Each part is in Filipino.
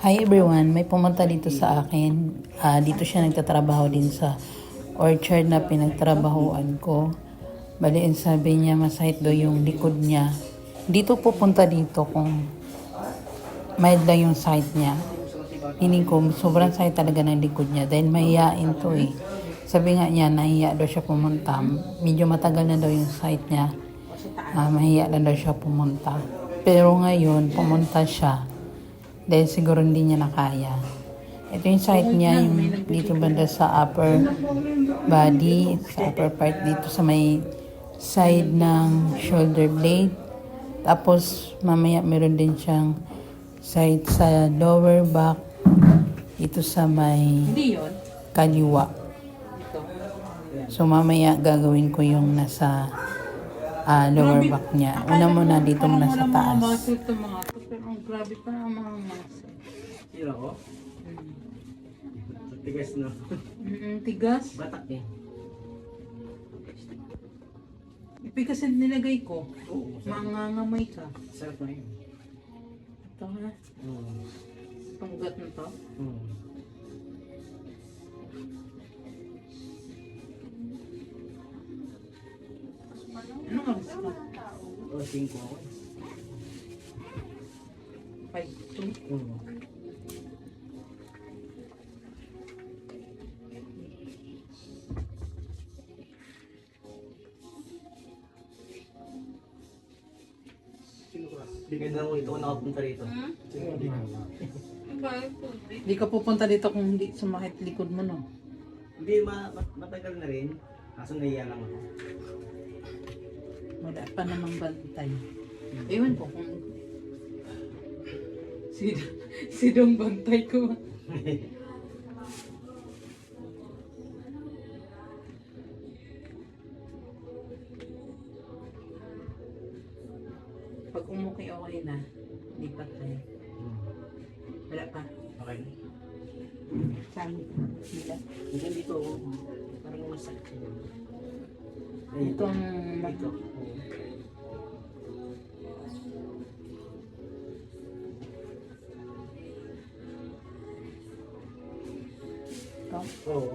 Hi everyone, may pumunta dito sa akin. Ah, dito siya nagtatrabaho din sa orchard na pinagtrabahoan ko. Bali, sabi niya masahit daw yung likod niya. Dito pupunta dito kung mild lang yung site niya. Hining ko, sobrang sakit talaga ng likod niya dahil mahihain to eh. Sabi nga niya, nahiya daw siya pumunta. Medyo matagal na daw yung site niya. Ah, mahiya lang daw siya pumunta. Pero ngayon, pumunta siya dahil siguro hindi niya nakaya. Ito yung site niya, yung dito banda sa upper body, sa upper part dito sa may side ng shoulder blade. Tapos mamaya meron din siyang side sa lower back dito sa may kaliwa. So mamaya gagawin ko yung nasa ah, lower back niya. Una muna dito muna sa Mga taas. muscle to mga to. Pero ang grabe pa ang mga muscle. Sino ko? Tigas na. Mm, tigas. Batak eh. Ipikasin nilagay ko. Oo. Mangangamay ka. Sarap na yun. Ito ha. Oo. Panggat na to. Oo. Anong oras ka? O, singko ako. 5 Oo. Ganda mo ito nakapunta rito. Hindi ka pupunta dito kung hindi sumakit likod mo no. Hindi, ma mat- matagal na rin. Kaso naiya lang ako. Wala pa namang bantay. Ewan ko kung... Si, si Dong bantay ko. Pag umuki okay na, lipat tayo. Wala pa. Okay. Saan? Hindi dito, Ito ang Dito. Ito. Oo.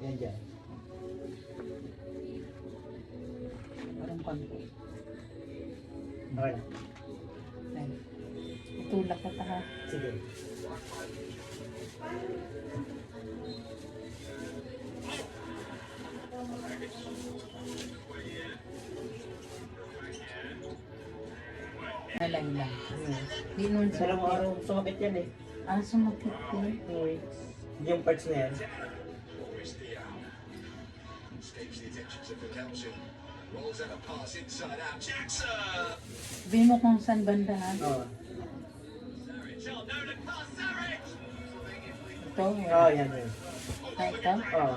Yan dyan. Parang konti. Okay na. Ayan. Itulak ka ta ha. Sige. Alay lang. Di nun sa Alam mo, araw sumakit yan eh. Ah, sumakit din. Yung parts na yan. Sabihin mo kung saan banda ha. Oo. Ito. Oo, yan. Ah, ito. Oo.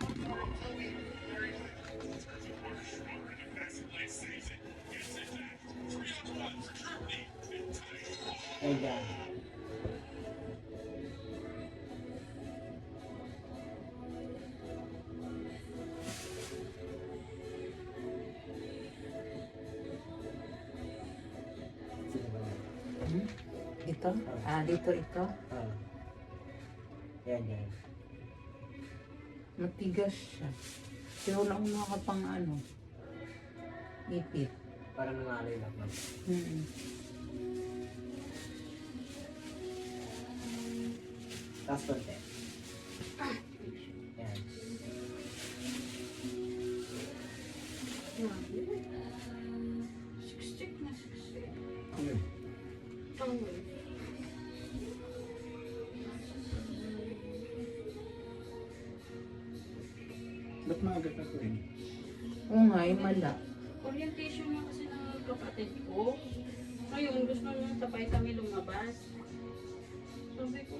Hmm? Ito? Ah, dito ito. Ah. Yan, yan. Matigas siya. Pero wala akong makapang ano. Ipit. Parang nangalay lang. ma'am. Hmm. Tapos konti. Yan. Ba't maaga ka ko eh? Oo nga, eh, mala. Orientation nga kasi ng kapatid ko. Ngayon, gusto nung sabay kami lumabas. Sabi ko,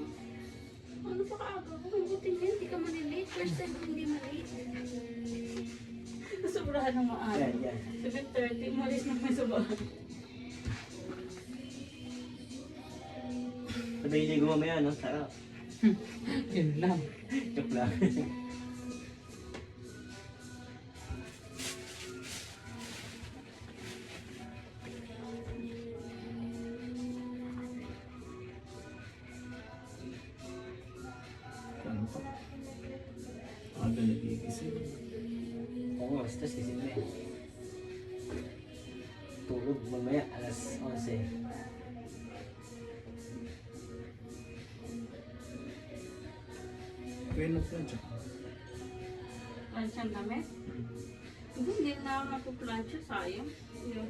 ano pa kaaga? May buti nga, hindi ka malilate. First time ko hindi malate. Sobrahan ng maaga. Yan, yan. 7.30, umalis na kami sa bahay. Sabi hindi ko mamaya, no? Sarap. Yun lang. Joke lang. Aga nagigising. Oo, alas tres kasi na eh. Tulog mamaya, alas 11. Kaya na plancha. Lunch ang damit. Hindi, hindi na ako napuplansya. Sayang. Yun.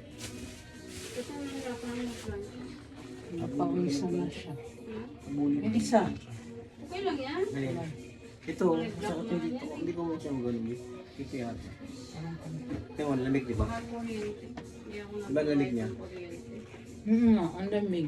Kasi nahihirapan ako magplansya. Napawisan na siya. Hmm? Yung isa. Okay lang yan. Ngayon, ito, sa ko dito, hindi ko mo siya magaling. Ito yata. Ito mo, lamig di ba? Ako Ba lamig niya? Hmm, ang lamig.